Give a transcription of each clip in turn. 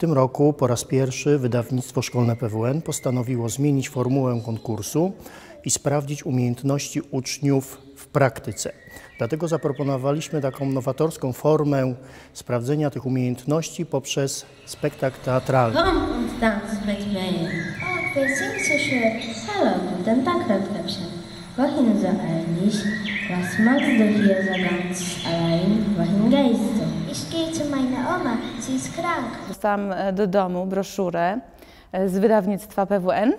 tym roku po raz pierwszy wydawnictwo szkolne PWN postanowiło zmienić formułę konkursu i sprawdzić umiejętności uczniów w praktyce. Dlatego zaproponowaliśmy taką nowatorską formę sprawdzenia tych umiejętności poprzez spektakl teatralny. Was hier so ganz allein? Wohin gehst du? Ich gehe zu meiner Oma. Sie ist krank. Dostałam e, do domu broszurę e, z wydawnictwa PWN,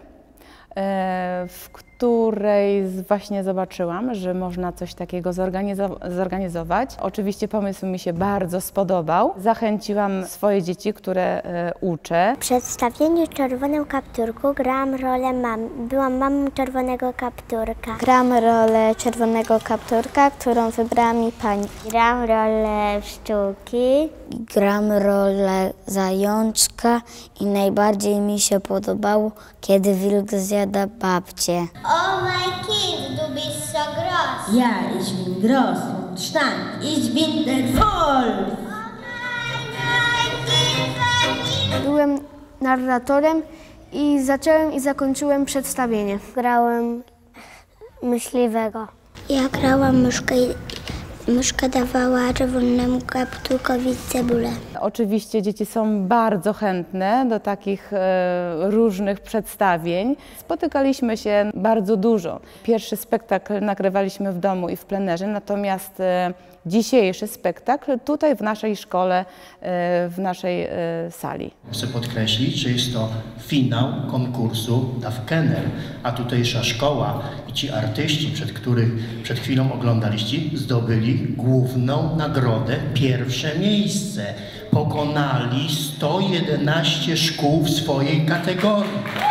e, w której właśnie zobaczyłam, że można coś takiego zorganizo- zorganizować. Oczywiście pomysł mi się bardzo spodobał. Zachęciłam swoje dzieci, które e, uczę. W przedstawieniu Czerwonym Kapturku grałam rolę mam. Byłam mamą Czerwonego Kapturka. Gram rolę Czerwonego Kapturka, którą wybrała mi pani. Gram rolę pszczółki. Gram rolę zajączka i najbardziej mi się podobało, kiedy wilk zjada babcię. Oh my kind, du bist so groß. Ja, ich bin groß und stark. Ich bin der Wolf. Byłem narratorem i zacząłem i zakończyłem przedstawienie. Grałem myśliwego. Ja grałam myszkę i myszka dawała czerwonemu kapturkowi cebulę. Oczywiście dzieci są bardzo chętne do takich e, różnych przedstawień. Spotykaliśmy się bardzo dużo. Pierwszy spektakl nagrywaliśmy w domu i w plenerze, natomiast e, dzisiejszy spektakl tutaj w naszej szkole, e, w naszej e, sali. Chcę podkreślić, że jest to finał konkursu DAF Kenner, a tutejsza szkoła i ci artyści, przed których przed chwilą oglądaliście, zdobyli główną nagrodę, pierwsze miejsce. Pokonali 111 szkół w swojej kategorii.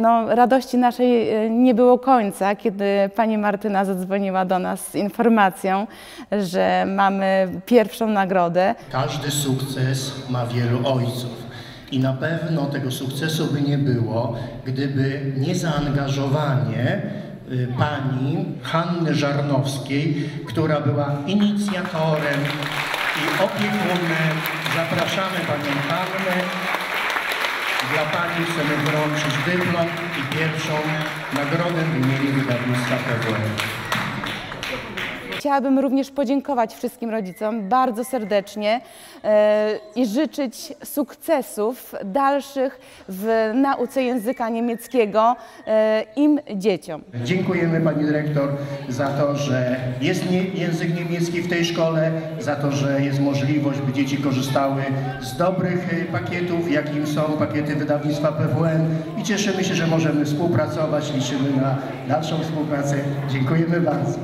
No, radości naszej e, nie było końca, kiedy pani Martyna zadzwoniła do nas z informacją, że mamy pierwszą nagrodę. Każdy sukces ma wielu ojców. I na pewno tego sukcesu by nie było, gdyby nie zaangażowanie y, pani Hanny Żarnowskiej, która była inicjatorem i opiekunem. Zapraszamy panią Hannę. Dla pani chcemy wręczyć dyplom i pierwszą nagrodę w imieniu wydawnictwa PWN. Chciałabym również podziękować wszystkim rodzicom bardzo serdecznie e, i życzyć sukcesów dalszych w nauce języka niemieckiego e, im dzieciom. Dziękujemy Pani Dyrektor za to, że jest język niemiecki w tej szkole, za to, że jest możliwość, by dzieci korzystały z dobrych y, pakietów, jakim są pakiety wydawnictwa PWN i cieszymy się, że możemy współpracować, liczymy na dalszą współpracę. Dziękujemy bardzo.